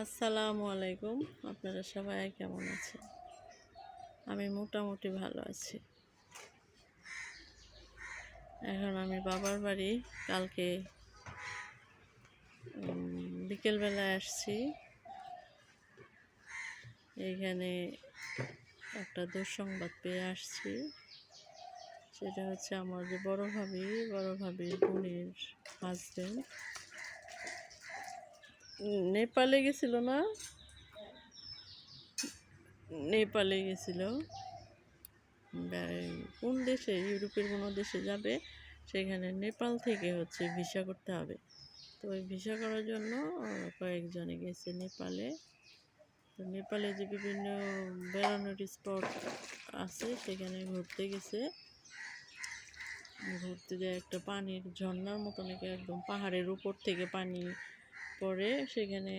আসসালামু আলাইকুম। আপনারা সবাই কেমন আছেন? আমি মোটামুটি ভালো আছি। এখন আমি বাবার বাড়ি। কালকে বিকেলবেলায় আসছি। এইখানে একটা দুঃসংবাদ পেয়ে আসছি। সেটা হচ্ছে আমার যে বড় ভাবি, বড় ভাবির বোনের হাজবেন্ড নেপালে গেছিল না? নেপালে গেছিল। কোন দেশে? ইউরোপের কোনো দেশে যাবে? সেখানে নেপাল থেকে হচ্ছে ভিসা করতে হবে। তো ওই ভিসা করার জন্য কয়েকজনে গেছে নেপালে। তো নেপালে যে বিভিন্ন বেড়ানোর স্পট আছে, সেখানে ঘুরতে গেছে। ঘুরতে যায় একটা পানির ঝর্ণার মতো নাকি একদম পাহাড়ের উপর থেকে পানি পড়ে সেখানে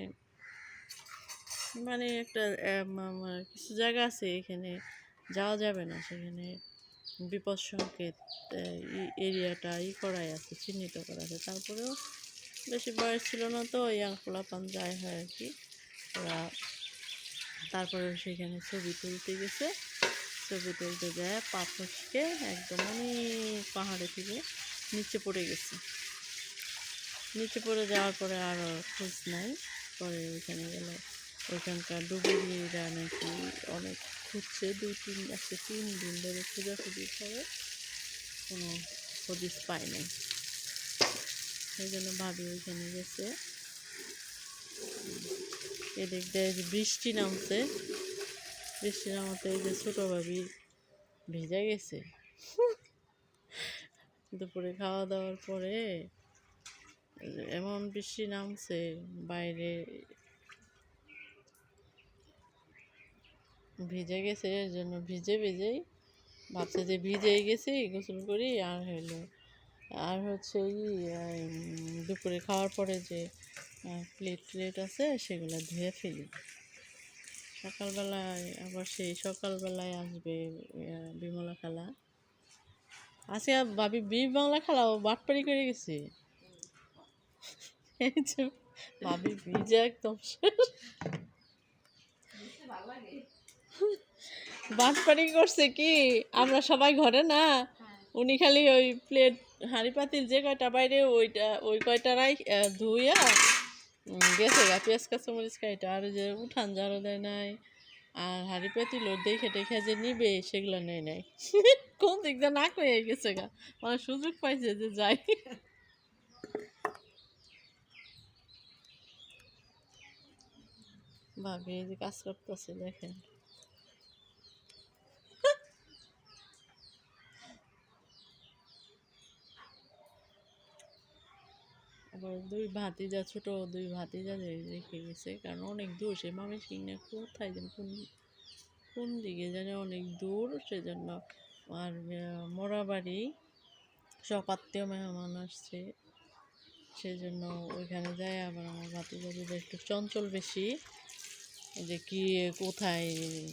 মানে একটা কিছু জায়গা আছে এখানে, যাওয়া যাবে না সেখানে। বিপদ সংকেত এরিয়াটা ই করাই আছে, চিহ্নিত করা আছে। তারপরেও বেশি বয়স ছিল না তো ইয়াং পোলাপান যায় হয় আর কি। ওরা তারপরে সেখানে ছবি তুলতে গেছে। ছবি তুলতে যায়, পা ফসকে একদম অনেক পাহাড়ে থেকে নিচে পড়ে গেছে। নিচে পড়ে যাওয়ার পরে আর খোঁজ নাই। পরে ওইখানে গেল। ওইখানকার ডুবুরিরা নাকি অনেক খুঁজছে। দুই তিন, আজকে তিন দিন ধরে খোঁজাখুঁজি করে। কোনো হদিস পায় নাই। সেই জন্য ভাবি ওইখানে গেছে। এদিক দিয়ে বৃষ্টি নামছে। বৃষ্টি নামাতে এই যে ছোটো ভাবি ভিজে গেছে। দুপুরে খাওয়া দাওয়ার পরে এমন বৃষ্টি নামছে, বাইরে ভিজে গেছে, এর জন্য ভিজে ভিজেই ভাবছে যে ভিজে গেছি, গোসল করি, আর হইল আর হচ্ছে দুপুরে খাওয়ার পরে যে প্লেট প্লেট আছে, সেগুলো ধুয়ে ফেলি। সকালবেলায় আবার সেই সকালবেলায় আসবে বিমলা খালা। আজকে ভাবি বি বাংলা খালা, ও বাটপাড়ি করে গেছে। ভাবি ভিজে একদম। বাটপাড়ি করছে কি? আমরা সবাই ঘরে না উনি খালি ওই প্লেট হাঁড়ি পাতিল যে কয়টা বাইরে ওইটা ওই কয়টারাই ধুইয়া গেছে গা পেঁয়াজ কাঁচামরিচ কাইটা। আর যে উঠান ঝাড়ু দেয় নাই আর হাঁড়ি পাতিল দেখে দেখে যে নিবে সেগুলো নেয় নাই। কোন দিক দিয়ে নাক হয়ে গেছে গা? মানে সুযোগ পাইছে যে যাই। ভাবি যে কাজ করতেছে, দেখেন। আবার দুই ভাতিজা, ছোট দুই ভাতিজা রেখে গেছে, কারণ অনেক দূর। সে মামি সিং না কোথায় যেন, কোন কোন দিকে জানে অনেক দূর। সেজন্য আর মোরাবাড়ি সব আত্মীয় মেহমান আসছে। সেজন্য ওইখানে যায়, আবার আমার ভাতিজা একটু চঞ্চল বেশি যে কি কোথায়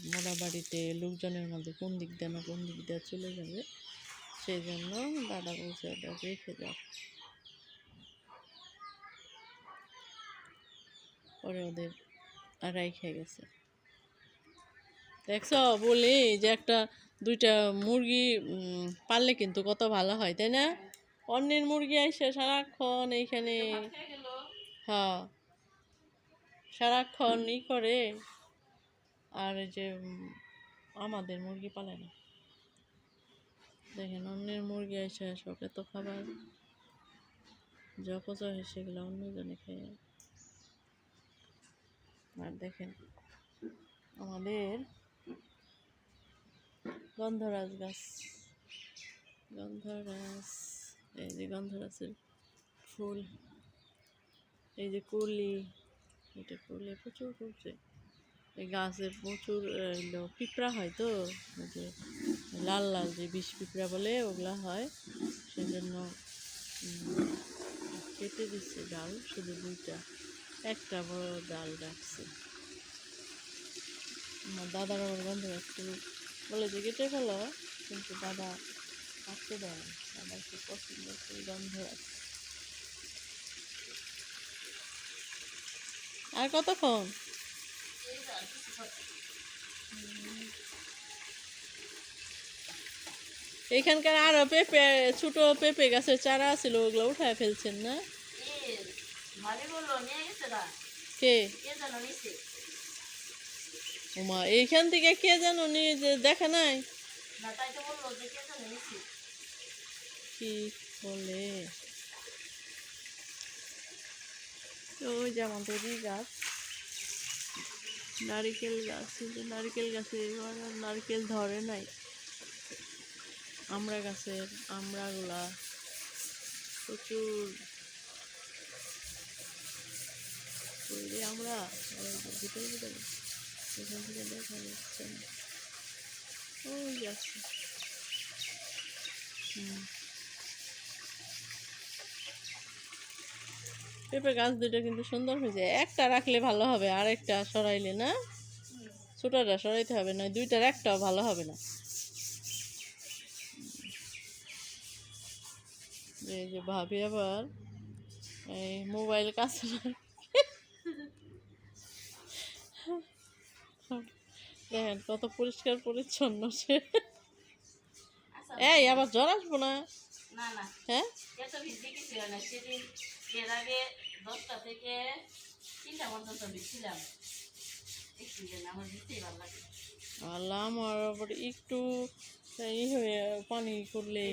মোরাবাড়িতে লোকজনের মধ্যে কোন দিক দিয়ে না কোন দিক দিয়ে চলে যাবে সেই জন্য দাদা বলছে ওটা রেখে যাও পরে ওদের খেয়ে গেছে। দেখছ বলি যে একটা দুইটা মুরগি পাললে কিন্তু কত ভালো হয় তাই না? অন্যের মুরগি আইসে সারাক্ষণ এইখানে। হ্যাঁ। সারাক্ষণ ই করে। আর যে আমাদের মুরগি পালে না। দেখেন, অন্যের মুরগি আইসে সব এত খাবার। যা হয়, সেগুলো অন্যজনে খেয়ে আর দেখেন, আমাদের গন্ধরাজ গাছ। গন্ধরাজ, এই যে গন্ধরাজের ফুল, এই যে কলি। এটা কলি প্রচুর করছে এই গাছের প্রচুর পিঁপড়া হয় তো? যে লাল লাল যে বিষ পিঁপড়া বলে ওগুলা হয়। সেজন্য কেটে দিচ্ছে ডাল, শুধু দুইটা। একটা বড় ডাল রাখছে। আমার দাদার আবার গন্ধ একটু বলে যে কেটে ফেলো, কিন্তু দাদা কাটতে দেয় না। দাদা একটু পছন্দ করে গন্ধ রাখছে। আর কতক্ষণ? এখানকার আরও পেঁপে ছোট পেঁপে গাছের চারা ছিল ওগুলো উঠায় ফেলছেন না? কে? কে ওমা এইখান থেকে কে যেন নিয়ে যে দেখে নাই? না তাই তো ওই যে আমাদেরই গাছ। নারিকেল গাছ কিন্তু নারিকেল গাছে এবার নারকেল ধরে নাই। আমরা গাছের আমড়াগুলা প্রচুর। আমরা ভিতরে ভিতরে, এখান থেকে দেখা যাচ্ছে ওই যাচ্ছে হুম। পেঁপে গাছ দুটো কিন্তু সুন্দর হয়েছে একটা রাখলে ভালো হবে আর একটা সরাইলে না? ছোটটা সরাইতে হবে না দুইটার একটাও ভালো হবে না। এই যে ভাবি আবার এই মোবাইল কাছে রাখে। দেখেন কত পরিষ্কার পরিচ্ছন্ন সে। আচ্ছা এই আবার জ্বর আসব না? হ্যাঁ? একটু আল্লাহ আমার আবার ই হয়ে পানি করলে।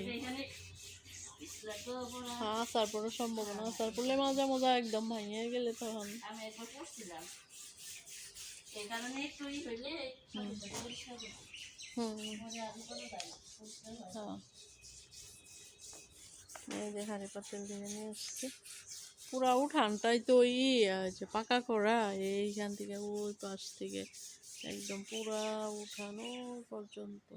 আসার পরে সম্ভাবনা আসার পড়লে মাজা মজা একদম ভাঙিয়ে গেলে তখন। আমি একবার পড়ছিলাম। এই কারণে একটু ই হইলে সবকিছু হুম। হ্যাঁ। এই যে হাড়ি পাতিল দিয়ে নিয়ে এসছি। পুরা উঠানটাই তো ই আছে পাকা করা এইখান থেকে ওই পাশ থেকে একদম পুরা উঠানো পর্যন্ত।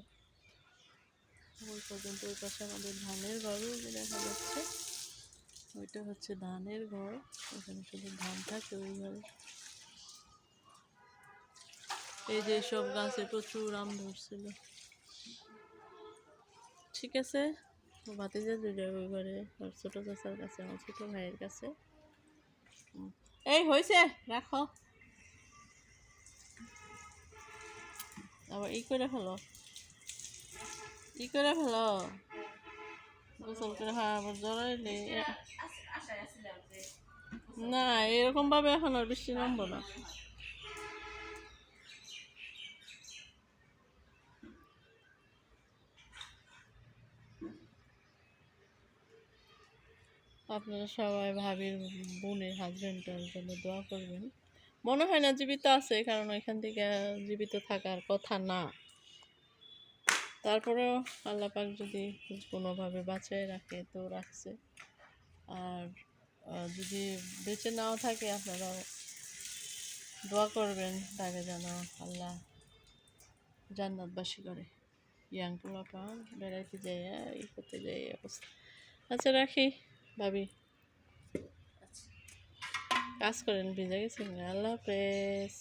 ওই পর্যন্ত ওই পাশে আমাদের ধানের ঘর ওই যে দেখা যাচ্ছে। ওইটা হচ্ছে ধানের ঘর, ওখানে শুধু ধান থাকে ওই ঘরে। এই যে সব গাছে প্রচুর আম ধরছিল। ঠিক আছে? ভাতিজা দুইটা ওই ঘরে আর ছোট চাচার কাছে আমার ছোট ভাইয়ের কাছে। এই হয়েছে রাখো। আবার ই করে ফেলো। ই করে ফেলো। গোসল করে হ্যাঁ আবার জড়াইলে আশায় আসছিলাম যে না এরকম ভাবে এখন আর বৃষ্টি নামবো না। আপনারা সবাই ভাবির বোনের হাজবেন্ডের জন্য দোয়া করবেন। মনে হয় না জীবিত আছে, কারণ এখান থেকে জীবিত থাকার কথা না। তারপরেও আল্লাহ পাক যদি কোনোভাবে বাঁচায় রাখে, তো রাখছে। আর যদি বেঁচে নাও থাকে, আপনারাও দোয়া করবেন, তাকে যেন আল্লাহ জান্নাতবাসী করে। ইয়াং পোলাপা বেড়াইতে যাই ই করতে যাই অবস্থা। আচ্ছা রাখি। ভাবি। কাজ করেন ভিজে গেছেন। আল্লাহ হাফেজ।